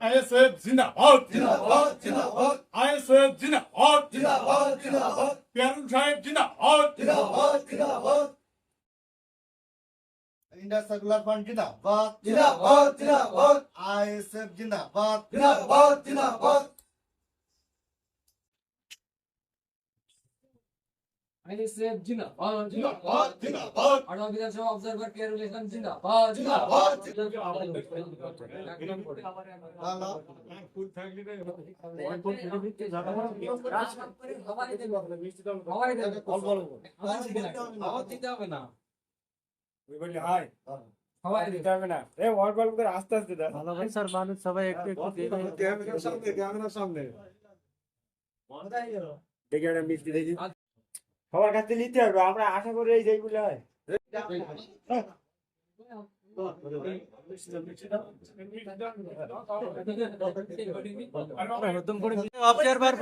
ISF जिंदाबाद जिंदाबाद जिंदाबाद ISF जिंदाबाद जिंदाबाद जिंदाबाद प्यारुल साहेब जिंदाबाद जिंदाबाद जिंदाबाद इंडिया सर्कुलर फंड जिंदाबाद जिंदाबाद जिंदाबाद ISF जिंदाबाद जिंदाबाद जिंदाबाद না ওই বলি হাই সবাই দেবে। দিতে হবে না এ ওয়ার্ড কল করে আস্তে আস্তে স্যার মানুষ সবাই একটু একটু দিয়ে দিন। ক্যামেরার সামনে ক্যামেরার সামনে দেখে একটা মিষ্টি দেখি সবার কাছে নিতে হবে আমরা আশা করি এই যেগুলো হয়।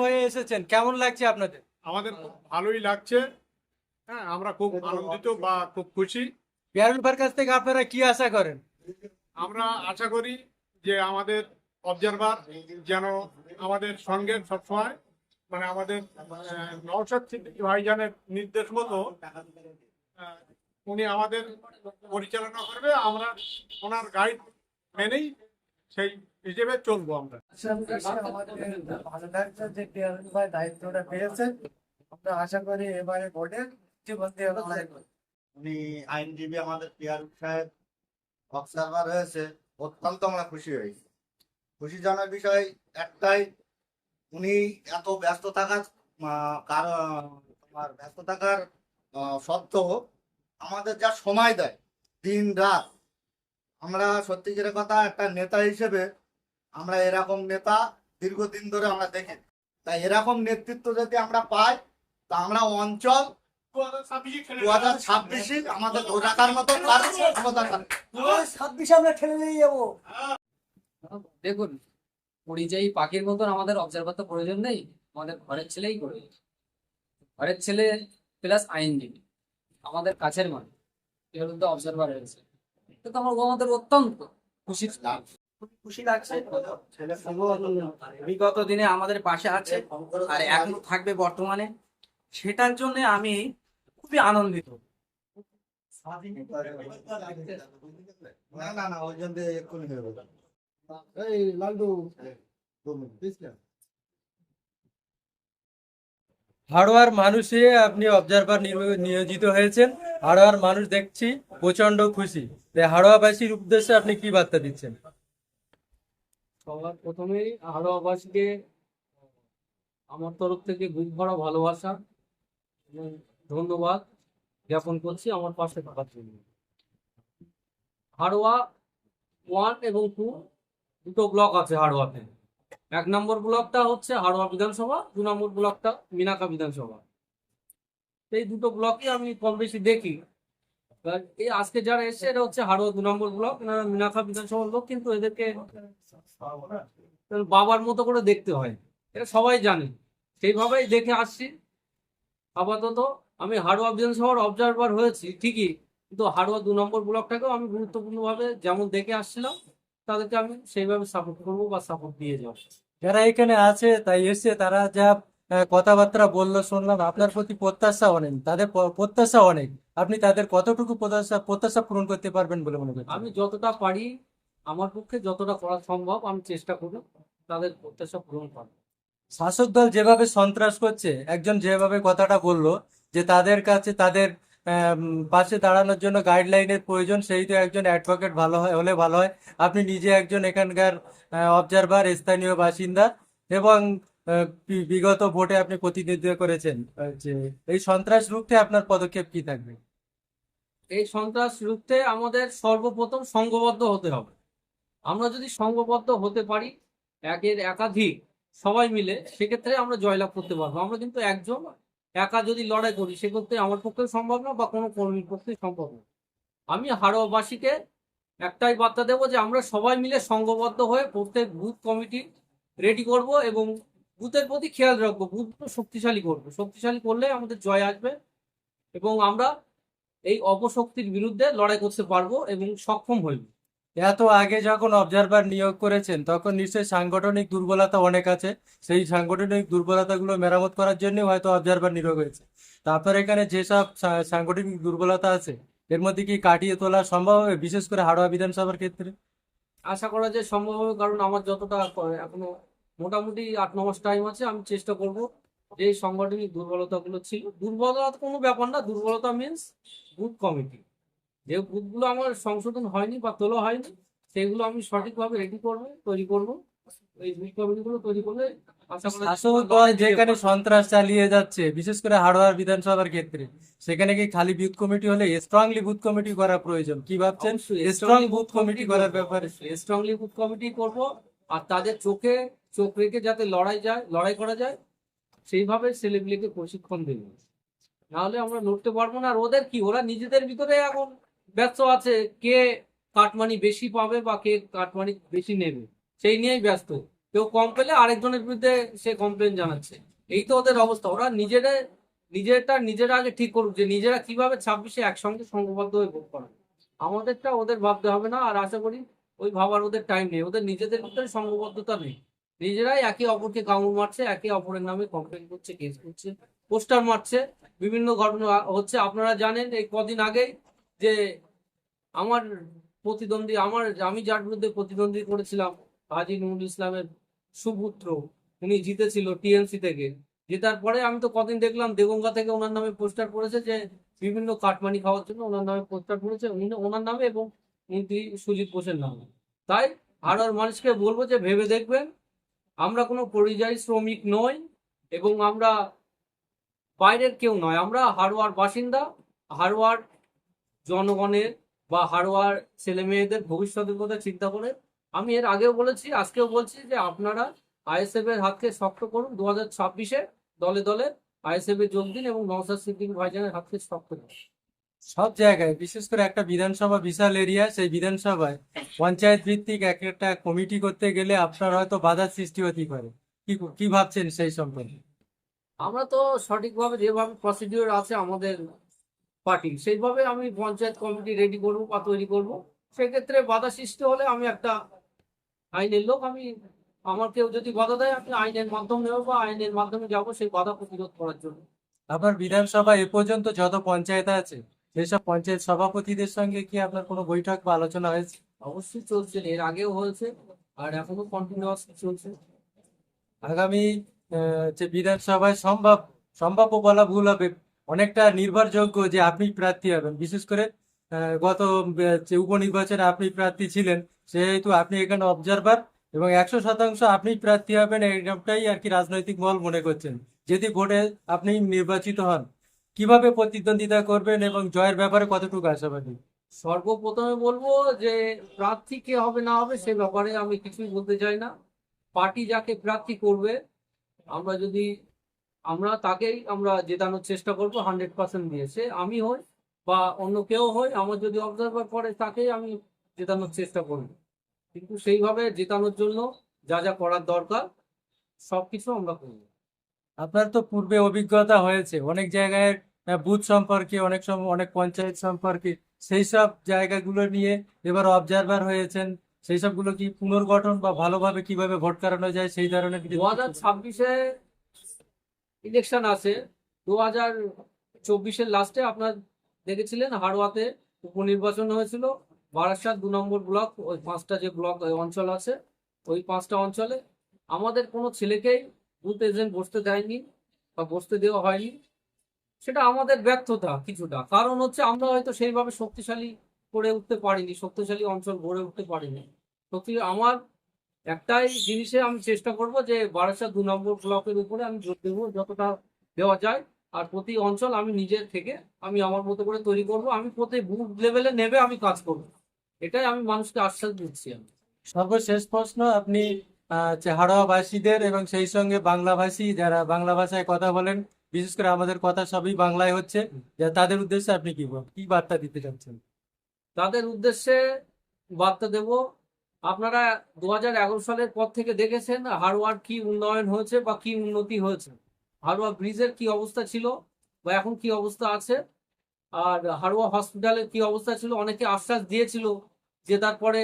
হয়ে এসেছেন কেমন লাগছে আপনাদের? আমাদের খুব ভালোই লাগছে। হ্যাঁ আমরা খুব আনন্দিত বা খুব খুশি। বিহারুলফার কাছ থেকে আপনারা কি আশা করেন? আমরা আশা করি যে আমাদের অবজারভার যেন আমাদের সঙ্গে সবসময় মানে আমাদের নওশাদ সিদ্দিকী ভাইজানের নির্দেশ মতো উনি আমাদের পরিচালনা করবে আমরা ওনার গাইড মেনেই সেই হিসেবে চলবো আমরা। যে দায়িত্বটা পেয়েছেন আমরা আশা করি এবারে ভোটে জীবন দিয়ে উনি আইনজীবী আমাদের পিয়ার সাহেব অবজারভার হয়েছে অত্যন্ত আমরা খুশি হয়েছি। খুশি জানার বিষয় একটাই উনি এত ব্যস্ত থাকার তোমার ব্যস্ত থাকার সত্ত্বেও আমাদের যা সময় দেয় দিন রাত আমরা সত্যিকারের কথা একটা নেতা হিসেবে আমরা এরকম নেতা দীর্ঘদিন ধরে আমরা দেখি তাই এরকম নেতৃত্ব যদি আমরা পাই তা আমরা অঞ্চল দু হাজার ছাব্বিশে আমাদের ধরে রাখার মতো তার ক্ষমতা থাকবে। দেখুন পরিযায়ী পাখির মতন আমাদের অবজারভার তো প্রয়োজন নেই। আমাদের ঘরের ছেলেই করে ঘরের ছেলে প্লাস আইনজীবী। আমাদের কাছের মানুষ। এগুলো তো অবজারভার হয়েছে। তো তো আমার আমাদের অত্যন্ত খুশি খুশি লাগছে। বিগত দিনে আমাদের পাশে আছে আর এখনও থাকবে বর্তমানে। সেটার জন্য আমি খুবই আনন্দিত। না না না ওই জন্য এক্ষুনি হয়ে যাবে এই না। হাড়োয়ার মানুষে আপনি অবজারভার নিয়োজিত হয়েছেন। হাড়োয়ার মানুষ দেখছি প্রচণ্ড খুশি। তাই হাড়োয়াবাসীর উদ্দেশ্যে আপনি কি বার্তা দিচ্ছেন? সবার প্রথমেই হাড়োয়াবাসীকে আমার তরফ থেকে বুক ভরা ভালোবাসা এবং ধন্যবাদ জ্ঞাপন করছি আমার পাশে থাকার জন্য। হাড়োয়া ওয়ান এবং টু দুটো ব্লক আছে হাড়োয়াতে। এক নম্বর ব্লকটা হচ্ছে হাড়োয়া বিধানসভা, দু নম্বর ব্লকটা মিনাকা বিধানসভা। এই দুটো ব্লকই আমি কম বেশি দেখি। এই আজকে যারা এসছে, এটা হচ্ছে হাড়োয়া দু নম্বর ব্লক এনারা মিনাকা বিধানসভার লোক কিন্তু এদেরকে বাবার মতো করে দেখতে হয়। এটা সবাই জানে। সেইভাবেই দেখে আসছি। আপাতত আমি হাড়োয়া বিধানসভার অবজারভার হয়েছি ঠিকই, কিন্তু হাড়োয়া দু নম্বর ব্লকটাকেও আমি গুরুত্বপূর্ণভাবে যেমন দেখে আসছিলাম তাদেরকে আমি সেইভাবে সাপোর্ট করব বা সাপোর্ট দিয়ে যাব। যারা এখানে আছে তাই এসছে তারা যা কথাবার্তা বলল শুনলাম আপনার প্রতি প্রত্যাশা অনেক তাদের প্রত্যাশা অনেক। আপনি তাদের কতটুকু প্রত্যাশা প্রত্যাশা পূরণ করতে পারবেন বলে মনে করছেন? আমি যতটা পারি আমার পক্ষে যতটা করা সম্ভব আমি চেষ্টা করব তাদের প্রত্যাশা পূরণ করার। শাসক দল যেভাবে সন্ত্রাস করছে একজন যেভাবে কথাটা বলল যে তাদের কাছে তাদের পাশে দাঁড়ানোর জন্য গাইডলাইনের প্রয়োজন, সেই তো একজন অ্যাডভোকেট ভালো হয়, হলে ভালো হয়। আপনি নিজে একজন এখানকার অবজারভার স্থানীয় বাসিন্দা এবং বিগত ভোটে আপনি প্রতিনিধিত্ব করেছেন। যে এই সন্ত্রাস রুখতে আপনার পদক্ষেপ কি থাকবে? এই সন্ত্রাস রুখতে আমাদের সর্বপ্রথম সংঘবদ্ধ হতে হবে। আমরা যদি সংঘবদ্ধ হতে পারি, একের একাধিক সবাই মিলে, সেক্ষেত্রে আমরা জয়লাভ করতে পারব। আমরা কিন্তু একজন একা যদি লড়াই করি, সেক্ষেত্রে আমার পক্ষে সম্ভব না বা কোনো কর্মীর পক্ষে সম্ভব না। আমি হাড়োয়াবাসীকে একটাই বার্তা দেবো যে, আমরা সবাই মিলে সংঘবদ্ধ হয়ে প্রত্যেক বুথ কমিটি রেডি করব এবং বুথের প্রতি খেয়াল রাখব। বুথ শক্তিশালী করব। শক্তিশালী করলে আমাদের জয় আসবে এবং আমরা এই অপশক্তির বিরুদ্ধে লড়াই করতে পারব এবং সক্ষম হইব। এত আগে যখন অবজারভার নিয়োগ করেছেন, তখন নিশ্চয়ই সাংগঠনিক দুর্বলতা অনেক আছে। সেই সাংগঠনিক দুর্বলতাগুলো মেরামত করার জন্য হয়তো অবজারভার নিয়োগ হয়েছে। তা আপনার এখানে যেসব সাংগঠনিক দুর্বলতা আছে, এর মধ্যে কি কাটিয়ে তোলা সম্ভব হবে, বিশেষ করে হাড়োয়া বিধানসভার ক্ষেত্রে? আশা করা যায় সম্ভব হবে, কারণ আমার যতটা এখনও মোটামুটি আট, ন মাস টাইম আছে, আমি চেষ্টা করব যে সাংগঠনিক দুর্বলতাগুলো ছিল। দুর্বলতা কোনো ব্যাপার না, দুর্বলতা মিন্স বুথ কমিটি যে বুথগুলো আমার সংশোধন হয়নি বা তোলা হয়নি সেগুলো আমি সঠিকভাবে রেডি করব তৈরি করব। এই কমিটিগুলো তৈরি করলে শাসক দল যেখানে সন্ত্রাস চালিয়ে যাচ্ছে বিশেষ করে হাড়োয়ার বিধানসভার ক্ষেত্রে সেখানে কি খালি বুথ কমিটি হলে স্ট্রংলি বুথ কমিটি করা প্রয়োজন কি ভাবছেন? স্ট্রং বুথ কমিটি করার ব্যাপারে। স্ট্রংলি বুথ কমিটি করব আর তাদের চোখে চোখ রেখে যাতে লড়াই যায় লড়াই করা যায় সেইভাবে ছেলেগুলিকে প্রশিক্ষণ দেব। নাহলে আমরা লড়তে পারব না আর ওদের কি ওরা নিজেদের ভিতরে এখন ব্যস্ত আছে কে কাটমানি বেশি পাবে বা কে কাটমানি বেশি নেবে, সেই নিয়েই ব্যস্ত। কেউ কম পেলে আরেকজনের বিরুদ্ধে সে কমপ্লেন জানাচ্ছে। এই তো ওদের অবস্থা। ওরা নিজেরা, নিজেরটা নিজেরা আগে ঠিক করুক যে নিজেরা কীভাবে ছাব্বিশে একসঙ্গে সংঘবদ্ধ হয়ে ভোট করে আমাদেরটা ওদের ভাবতে হবে না, আর আশা করি ওই ভাবার ওদের টাইম নেই। ওদের নিজেদের ভিতরে সংঘবদ্ধতা নেই। নিজেরাই একে অপরকে কামড় মারছে, একে অপরের নামে কমপ্লেন করছে কেস করছে, পোস্টার মারছে, বিভিন্ন ঘটনা হচ্ছে। আপনারা জানেন এই কদিন আগেই যে আমার প্রতিদ্বন্দ্বী, আমার, আমি যার বিরুদ্ধে প্রতিদ্বন্দ্বী করেছিলাম, হাজি নুরুল ইসলামের সুপুত্র, উনি জিতেছিল টিএমসি থেকে। জেতার পরে আমি তো কদিন দেখলাম দেগঙ্গা থেকে ওনার নামে পোস্টার করেছে যে বিভিন্ন কাটমানি খাওয়ার জন্য ওনার নামে পোস্টার করেছে উনি- ওনার নামে এবং মন্ত্রী সুজিত বোসের নামে। তাই আর মানুষকে বলব যে ভেবে দেখবেন, আমরা কোনো পরিযায়ী শ্রমিক নই এবং আমরা বাইরের কেউ নয়, আমরা হারোয়ার বাসিন্দা, হারোয়ার জনগণের বা হারোয়ার ছেলে মেয়েদের ভবিষ্যতের কথা চিন্তা করে আমি এর আগেও বলেছি আজকেও বলছি যে আপনারা আইএসএফ এর হাতকে শক্ত করুন। দু হাজার ছাব্বিশে দলে দলে আইএসএফ এ যোগ দিন এবং নওসাদ সিদ্দিক ভাইজানের হাতকে শক্ত করুন। সব জায়গায় বিশেষ করে একটা বিধানসভা বিশাল এরিয়া সেই বিধানসভায় পঞ্চায়েত ভিত্তিক এক একটা কমিটি করতে গেলে আপনার হয়তো বাধার সৃষ্টি হতে পারে। কি কি ভাবছেন সেই সম্পর্কে? আমরা তো সঠিকভাবে যেভাবে প্রসিডিওর আছে আমাদের পার্টি সেইভাবে আমি পঞ্চায়েত কমিটি রেডি করব বা তৈরি করব। সেক্ষেত্রে বাধা সৃষ্টি হলে আমি একটা আইনের লোক আমি আমার কেউ যদি বাধা দেয় আমি আইনের মাধ্যমে নেব বা আইনের মাধ্যমে যাব সেই বাধা প্রতিরোধ করার জন্য। আপনার বিধানসভা এ পর্যন্ত যত পঞ্চায়েত আছে সেসব পঞ্চায়েত সভাপতিদের সঙ্গে কি আপনার কোনো বৈঠক বা আলোচনা হয়েছে? অবশ্যই চলছে এর আগেও হয়েছে আর এখনও কন্টিনিউয়াস চলছে। আগামী যে বিধানসভায় সম্ভব সম্ভাব্য বলা ভুল হবে অনেকটা নির্ভরযোগ্য যে আপনি প্রার্থী হবেন। বিশেষ করে গত, যে উপনির্বাচনে আপনি প্রার্থী ছিলেন, সেহেতু আপনি এখানে অবজারভার এবং একশো শতাংশ আপনি প্রার্থী হবেন এইটাই আর কি রাজনৈতিক মহল মনে করছেন। যদি ভোটে আপনি নির্বাচিত হন, কীভাবে প্রতিদ্বন্দ্বিতা করবেন এবং জয়ের ব্যাপারে কতটুকু আশাবাদী? সর্বপ্রথমে বলব যে, প্রার্থী কে হবে না হবে সে ব্যাপারে আমি কিছুই বলতে চাই না। পার্টি যাকে প্রার্থী করবে, আমরা যদি আমরা তাকেই আমরা জেতানোর চেষ্টা করব হান্ড্রেড পার্সেন্ট দিয়ে সে আমি হই বা অন্য কেউ হই আমার যদি অবজারভার করে তাকেই আমি জেতানোর চেষ্টা করব। কিন্তু সেইভাবে জেতানোর জন্য যা যা করার দরকার সব কিছু আমরা করব। আপনার তো পূর্বে অভিজ্ঞতা হয়েছে অনেক জায়গায় বুথ সম্পর্কে অনেক সময় অনেক পঞ্চায়েত সম্পর্কে সেই সব জায়গাগুলো নিয়ে এবার অবজারভার হয়েছেন সেই সবগুলো কি পুনর্গঠন বা ভালোভাবে কীভাবে ভোট করানো যায় সেই ধরনের কিছু দু হাজার ছাব্বিশে ইলেকশন আছে। দু হাজার চব্বিশের লাস্টে আপনার দেখেছিলেন হাড়োয়াতে উপনির্বাচন হয়েছিল। বারাসাত দু নম্বর ব্লক, ওই পাঁচটা যে ব্লক অঞ্চল আছে, ওই পাঁচটা অঞ্চলে। আমাদের কোনো ছেলেকেই বুথ এজেন্ট বসতে দেয়নি বা বসতে দেওয়া হয়নি। সেটা আমাদের ব্যর্থতা কিছুটা। কারণ হচ্ছে আমরা হয়তো সেইভাবে শক্তিশালী করে উঠতে পারিনি, শক্তিশালী অঞ্চল গড়ে উঠতে পারিনি। সত্যি আমার একটাই জিনিসে আমি চেষ্টা করব যে বারাসাত দু নম্বর ব্লকের উপরে আমি জোর দেবো যতটা দেওয়া যায়। আর প্রতি অঞ্চল আমি নিজের থেকে আমি আমার মতো করে তৈরি করব। আমি প্রতি বুথ লেভেলে নেবে আমি কাজ করব। এটাই আমি মানুষকে আশ্বাস দিচ্ছি আমি। সর্বশেষ প্রশ্ন আপনি যে এবং সেই সঙ্গে বাংলাভাষী যারা বাংলা ভাষায় কথা বলেন বিশেষ করে আমাদের কথা সবই বাংলায় হচ্ছে তাদের উদ্দেশ্যে আপনি কি কি বার্তা দিতে চাচ্ছেন? তাদের উদ্দেশ্যে বার্তা দেব আপনারা দু হাজার এগারো সালের পর থেকে দেখেছেন হারওয়ার কি উন্নয়ন হয়েছে বা কি উন্নতি হয়েছে। হারোয়া ব্রিজের কি অবস্থা ছিল বা এখন কি অবস্থা আছে? আর হারোয়া হসপিটালের কি অবস্থা ছিল? অনেকে আশ্বাস দিয়েছিল যে তারপরে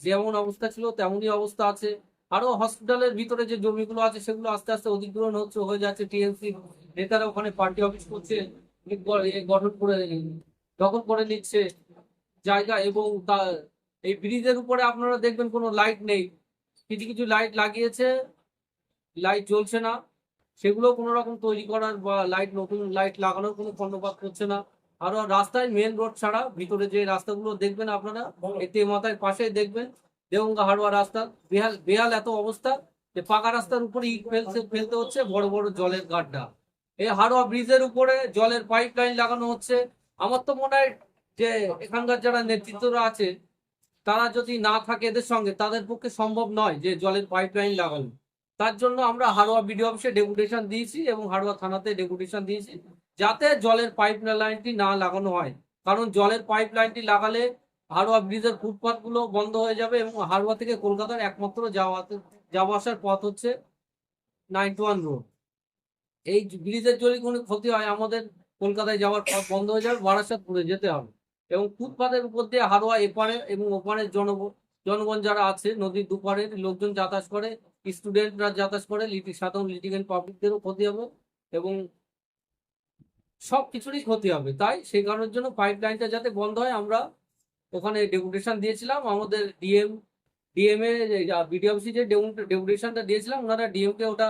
যেমন অবস্থা ছিল তেমনই অবস্থা আছে। আরও হসপিটালের ভিতরে যে জমিগুলো আছে সেগুলো আস্তে আস্তে অধিগ্রহণ হচ্ছে, হয়ে যাচ্ছে। টিএমসি নেতারা ওখানে পার্টি অফিস করছে গঠন করে, দখল করে নিচ্ছে জায়গা এবং তা এই ব্রিজের উপরে আপনারা দেখবেন কোনো লাইট নেই। কিছু কিছু লাইট লাগিয়েছে লাইট জ্বলছে না। সেগুলো কোনো রকম তৈরি করার বা লাইট নতুন লাইট লাগানোর কোনো কর্ণপাত করছে না। আরও রাস্তায় মেন রোড ছাড়া ভিতরে যে রাস্তাগুলো দেখবেন আপনারা, এতে মাথায় পাশে দেখবেন দেওঙ্গা হাড়োয়া রাস্তা। বেহাল বেহাল এত অবস্থা যে পাকা রাস্তার উপরে ইট ফেলতে ফেলতে হচ্ছে বড় বড় জলের গাড্ডা। এই হাড়োয়া ব্রিজের উপরে জলের পাইপ লাইন লাগানো হচ্ছে। আমার তো মনে হয় যে এখানকার যারা নেতৃত্বরা আছে তারা যদি না থাকে এদের সঙ্গে, তাদের পক্ষে সম্ভব নয় যে জলের পাইপ লাইন লাগানো। তার জন্য আমরা হাড়োয়া বিডিও অফিসে ডেপুটেশন দিয়েছি এবং হাড়োয়া থানাতে ডেপুটেশন দিয়েছি যাতে জলের পাইপ লাইনটি না লাগানো হয়। কারণ জলের পাইপ লাইনটি লাগালে হাড়োয়া ব্রিজের ফুটপাথগুলো বন্ধ হয়ে যাবে এবং হাড়োয়া থেকে কলকাতার একমাত্র যাওয়া যাওয়া আসার পথ হচ্ছে নাইনটি ওয়ান রোড এই ব্রিজের যদি কোনো ক্ষতি হয়, আমাদের কলকাতায় যাওয়ার পথ বন্ধ হয়ে যাবে, বারাসাতপুরে যেতে হবে। এবং ফুটপাথের উপর দিয়ে হাড়োয়া এপারে এবং ওপারের জনগণ জনগণ যারা আছে, নদীর দুপারের লোকজন যাতায়াত করে স্টুডেন্টরা যাতায়াত করে, লিটি সাধারণ লিটিগেন্ট পাবলিকদেরও ক্ষতি হবে এবং সব কিছুরই ক্ষতি হবে। তাই সেই কারণের জন্য পাইপ লাইনটা যাতে বন্ধ হয়, আমরা ওখানে ডেপুটেশন দিয়েছিলাম। আমাদের ডিএম ডিএম এ বিডিও অফিসে যে ডেপুটেশনটা দিয়েছিলাম, ওনারা ডিএম কে ওটা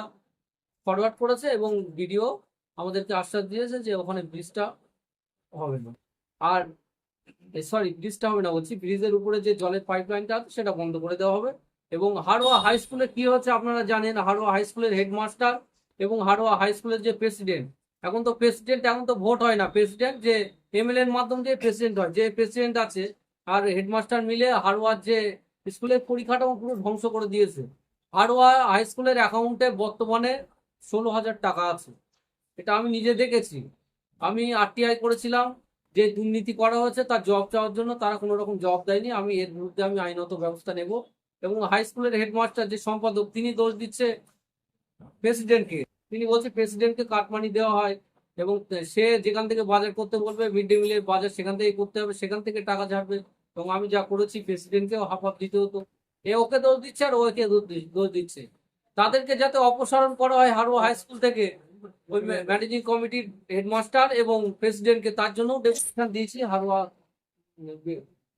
ফরওয়ার্ড করেছে এবং বিডিও আমাদেরকে আশ্বাস দিয়েছে যে ওখানে ব্রিজটা হবে না। আর সরি ব্রিজটা হবে না বলছি। ব্রিজের উপরে যে জলের পাইপ লাইনটা আছে, সেটা বন্ধ করে দেওয়া হবে। এবং হাড়োয়া হাই স্কুলে কি হচ্ছে আপনারা জানেন? হাড়োয়া হাই স্কুলের হেডমাস্টার এবং হাড়োয়া হাই স্কুলের যে প্রেসিডেন্ট এখন তো প্রেসিডেন্ট এখন তো ভোট হয় না। প্রেসিডেন্ট যে এমএলএ এর মাধ্যমে যে প্রেসিডেন্ট হয়। যে প্রেসিডেন্ট আছে, আর হেডমাস্টার মিলে হাড়োয়ার যে স্কুলের পরিকাঠামো পুরো ধ্বংস করে দিয়েছে। হাড়োয়া হাই স্কুলের অ্যাকাউন্টে বর্তমানে ষোলো হাজার টাকা আছে। এটা আমি নিজে দেখেছি। আমি আরটিআই করেছিলাম। যে দুর্নীতি করা হয়েছে, তার জব চাওয়ার জন্য তারা কোনো রকম জব দেয়নি। আমি এর বিরুদ্ধে আমি আইনত ব্যবস্থা নেব এবং হাই স্কুলের হেডমাস্টার যে সম্পাদক, তিনি দোষ দিচ্ছে প্রেসিডেন্টকে তিনি বলছে প্রেসিডেন্টকে কাটমানি দেওয়া হয় এবং সে যেখান থেকে বাজার করতে বলবে মিড ডে মিলের বাজার সেখান থেকে করতে হবে, সেখান থেকে টাকা ঝাড়বে এবং আমি যা করেছি প্রেসিডেন্টকেও হাফ দিতে হতো। এ ওকে দোষ দিচ্ছে আর ওকে দোষ দিচ্ছে। তাদেরকে যাতে অপসারণ করা হয় হারো হাই স্কুল থেকে ওই ম্যানেজিং কমিটির হেডমাস্টার এবং প্রেসিডেন্টকে তার জন্য ডেপুটেশন দিয়েছি হারোয়া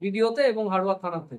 ভিডিওতে এবং হারোয়া থানাতে।